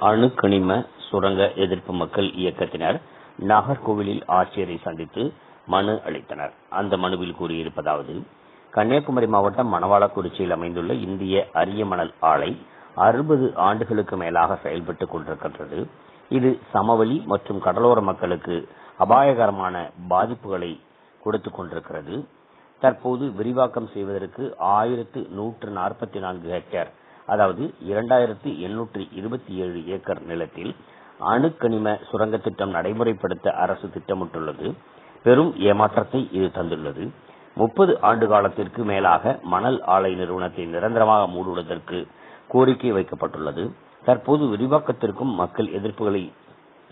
அணுக்கனிம சுரங்க எதிர்ப்பு மக்கள் இயக்கத்தினர் நாகர்கோவிலில் ஆட்சியரை சந்தித்து மனு அளித்தனர். அந்த மனுவில் கூறியிருப்பதாவது கன்னியாகுமரி மாவட்டம் மணவாளக்குறிச்சியில் அமைந்துள்ள இந்திய அரிய மணல் ஆலை அறுபது ஆண்டுகளுக்கு மேலாக செயல்பட்டுக் கொண்டிருக்கின்றது. இது சமவெளி மற்றும் கடலோர மக்களுக்கு அபாயகரமான பாதிப்புகளை கொடுத்துக் கொண்டிருக்கிறது. தற்போது விரிவாக்கம் செய்வதற்கு ஆயிரத்து நூற்று நாற்பத்தி நான்கு ஹெக்டேர் அதாவது இரண்டாயிரத்தி எண்ணூற்றி இருபத்தி ஏழு ஏக்கர் நிலத்தில் அணுக்கனிம சுரங்க திட்டம் நடைமுறைப்படுத்த அரசு திட்டமிட்டுள்ளது. பெரும் ஏமாற்றத்தை இது தந்துள்ளது. முப்பது ஆண்டு காலத்திற்கு மேலாக மணல் ஆலை நிறுவனத்தை நிரந்தரமாக மூடுவதற்கு கோரிக்கை வைக்கப்பட்டுள்ளது. தற்போது விரிவாக்கத்திற்கும் மக்கள் எதிர்ப்புகளை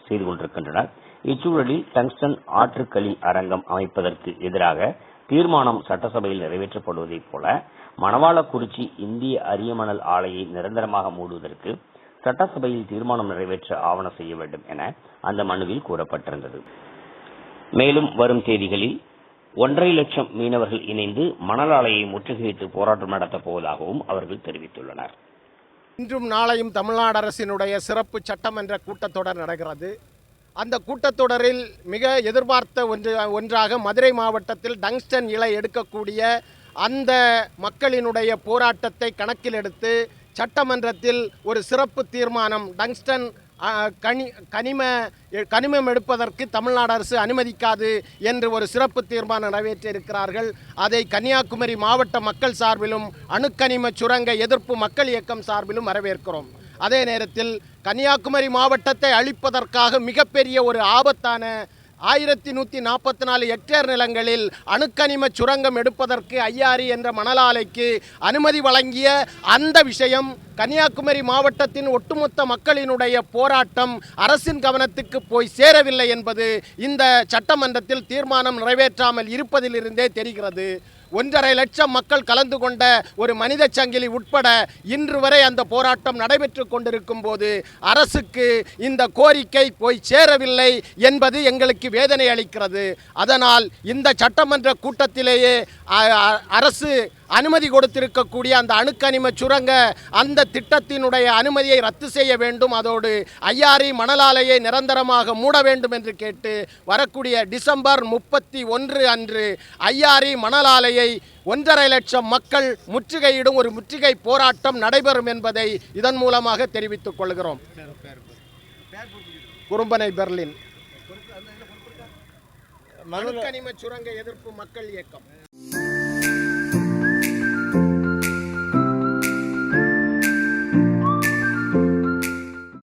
செய்து கொண்டிருக்கின்றனர். இச்சூழலில் டங்ஸ்டன் ஆற்றுக்களி அரங்கம் அமைப்பதற்கு எதிராக தீர்மானம் சட்டசபையில் நிறைவேற்றப்படுவதைப் போல மணவாளக்குறிச்சி இந்திய அரியமணல் ஆலையை நிரந்தரமாக மூடுவதற்கு சட்டசபையில் தீர்மானம் நிறைவேற்ற ஆவண செய்ய வேண்டும் என அந்த மனுவில் கூறப்பட்டிருந்தது. மேலும் வரும் தேதிகளில் ஒன்றரை லட்சம் மீனவர்கள் இணைந்து மணல் ஆலையை முற்றுகையிட்டு போராட்டம் நடத்தப் போவதாகவும் அவர்கள் தெரிவித்துள்ளனர். இன்றும் நாளையும் தமிழ்நாடு அரசினுடைய சிறப்பு சட்டமன்ற கூட்டத்தொடர் நடக்கிறது. அந்த கூட்டத்தொடரில் மிக எதிர்பார்த்த ஒன்று ஒன்றாக மதுரை மாவட்டத்தில் டங்ஸ்டன் இலை எடுக்கக்கூடிய அந்த மக்களினுடைய போராட்டத்தை கணக்கில் எடுத்து சட்டமன்றத்தில் ஒரு சிறப்பு தீர்மானம் டங்ஸ்டன் கனி கனிம கனிமம் எடுப்பதற்கு தமிழ்நாடு அரசு அனுமதிக்காது என்று ஒரு சிறப்பு தீர்மானம் நிறைவேற்றியிருக்கிறார்கள். அதை கன்னியாகுமரி மாவட்ட மக்கள் சார்பிலும் அணுக்கனிம சுரங்க எதிர்ப்பு மக்கள் இயக்கம் சார்பிலும் வரவேற்கிறோம். அதே நேரத்தில் கன்னியாகுமரி மாவட்டத்தை அழிப்பதற்காக மிகப்பெரிய ஒரு ஆபத்தான ஆயிரத்தி நூற்றி நாற்பத்தி நாலு ஹெக்டேர் நிலங்களில் அணுக்கனிம சுரங்கம் எடுப்பதற்கு ஐயாரி என்ற மணலாலைக்கு அனுமதி வழங்கிய அந்த விஷயம் கன்னியாகுமரி மாவட்டத்தின் ஒட்டுமொத்த மக்களினுடைய போராட்டம் அரசின் கவனத்துக்கு போய் சேரவில்லை என்பது இந்த சட்டமன்றத்தில் தீர்மானம் நிறைவேற்றாமல் இருப்பதிலிருந்தே தெரிகிறது. ஒன்றரை லட்சம் மக்கள் கலந்து கொண்ட ஒரு மனித சங்கிலி உட்பட இன்று வரை அந்த போராட்டம் நடைபெற்று கொண்டிருக்கும் போது அரசுக்கு இந்த கோரிக்கை போய் சேரவில்லை என்பது எங்களுக்கு வேதனை அளிக்கிறது. அதனால் இந்த சட்டமன்ற கூட்டத்திலேயே அ- அரசு அனுமதி கொடுத்திருக்கக்கூடிய அந்த அணுக்கனிம சுரங்க அந்த திட்டத்தினுடைய அனுமதியை ரத்து செய்ய வேண்டும். அதோடு ஐயாரி மணலாலையை நிரந்தரமாக மூட வேண்டும் என்று கேட்டு வரக்கூடிய டிசம்பர் முப்பத்தி ஒன்று அன்று ஐயாரி மணலாலையை ஒன்றரை லட்சம் மக்கள் முற்றுகையிடும் ஒரு முற்றுகை போராட்டம் நடைபெறும் என்பதை இதன் மூலமாக தெரிவித்துக் கொள்கிறோம். குறும்பனை பெர்லின். அணுக்கனிம சுரங்க எதிர்ப்பு மக்கள் இயக்கம்.